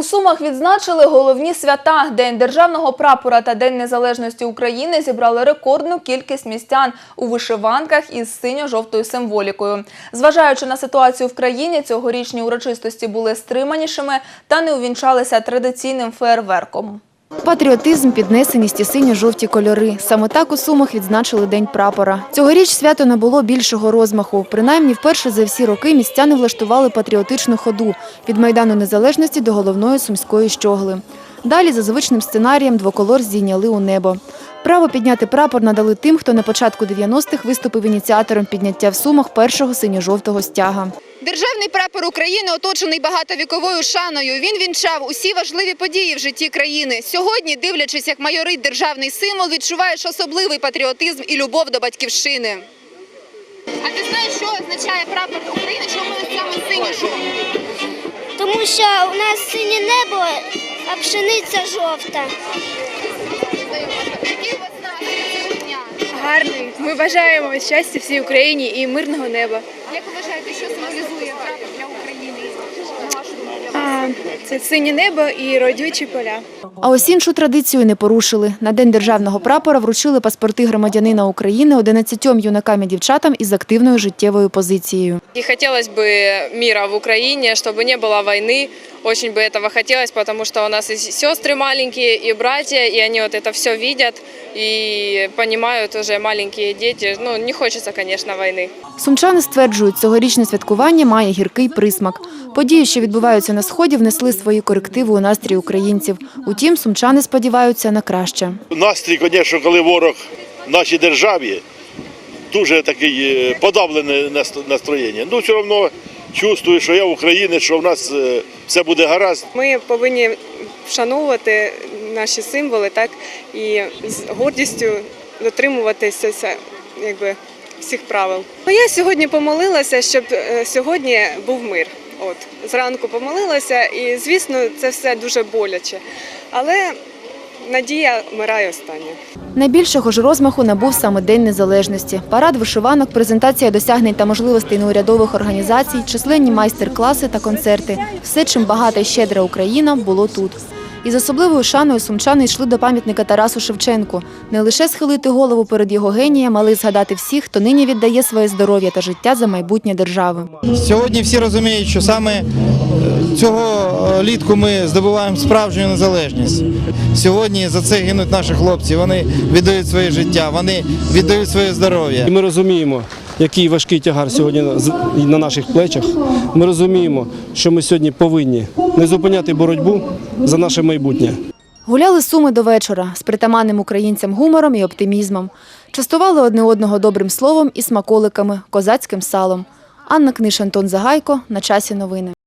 У Сумах відзначили головні свята. День державного прапора та День незалежності України зібрали рекордну кількість містян у вишиванках із синьо-жовтою символікою. Зважаючи на ситуацію в країні, цьогорічні урочистості були стриманішими та не увінчалися традиційним феєрверком. Патріотизм, піднесеність і синьо-жовті кольори. Саме так у Сумах відзначили День прапора. Цьогоріч свято не було більшого розмаху. Принаймні, вперше за всі роки містяни влаштували патріотичну ходу від Майдану Незалежності до головної сумської щогли. Далі, за звичним сценарієм, двоколор здійняли у небо. Право підняти прапор надали тим, хто на початку 90-х виступив ініціатором підняття в Сумах першого синьо-жовтого стяга. Державний прапор України оточений багатовіковою шаною. Він вінчав усі важливі події в житті країни. Сьогодні, дивлячись, як майорить державний символ, відчуваєш особливий патріотизм і любов до батьківщини. А ти знаєш, що означає прапор України? Чому саме синьо-жовтий? Тому що у нас синє небо, а пшениця жовта. Гарний. Ми бажаємо щастя всій Україні і мирного неба. Як ви вважаєте, що символізує прапор для України? На вашу думку? А, це синє небо і родючі поля. А ось іншу традицію не порушили. На День державного прапора вручили паспорти громадянина України 11 юнакам і дівчатам із активною життєвою позицією. И хотелось бы мира в Украине, чтобы не было войны. Очень бы этого хотелось, потому что у нас и сестры маленькие, и братья, и они вот это все видят и понимают уже маленькие дети. Ну, не хочется, конечно, войны. Сумчани стверджують, цьогорічне святкування має гіркий присмак. Події, що відбуваються на сході, внесли свої корективи у настрій українців. Утім, сумчани сподіваються на краще. Настрій, звісно, коли ворог в нашій державі, дуже такий е, подавлене настроєння. Ну, все одно чувствую, що я в Україні, що в нас е, все буде гаразд. Ми повинні вшановувати наші символи, так і з гордістю дотримуватися якби всіх правил. Ну, Я сьогодні помолилася, щоб е, сьогодні був мир. От зранку помолилася, і звісно, це все дуже боляче. Але надія вмирає остання. Найбільшого ж розмаху набув саме День Незалежності. Парад вишиванок, презентація досягнень та можливостей неурядових організацій, численні майстер-класи та концерти. Все, чим багата і щедра Україна, було тут. Із особливою шаною сумчани йшли до пам'ятника Тарасу Шевченку. Не лише схилити голову перед його генієм, але й згадати всіх, хто нині віддає своє здоров'я та життя за майбутнє держави. Сьогодні всі розуміють, що саме е, цього е, літку ми здобуваємо справжню незалежність. Сьогодні за це гинуть наші хлопці. Вони віддають своє життя, вони віддають своє здоров'я. Ми розуміємо, який важкий тягар сьогодні на- наших плечах. Ми розуміємо, що ми сьогодні повинні не зупиняти боротьбу за наше майбутнє. Гуляли суми до вечора з притаманним українцям гумором і оптимізмом. Частували одне одного добрим словом і смаколиками, козацьким салом. Анна Книш, Антон Загайко. На часі новини.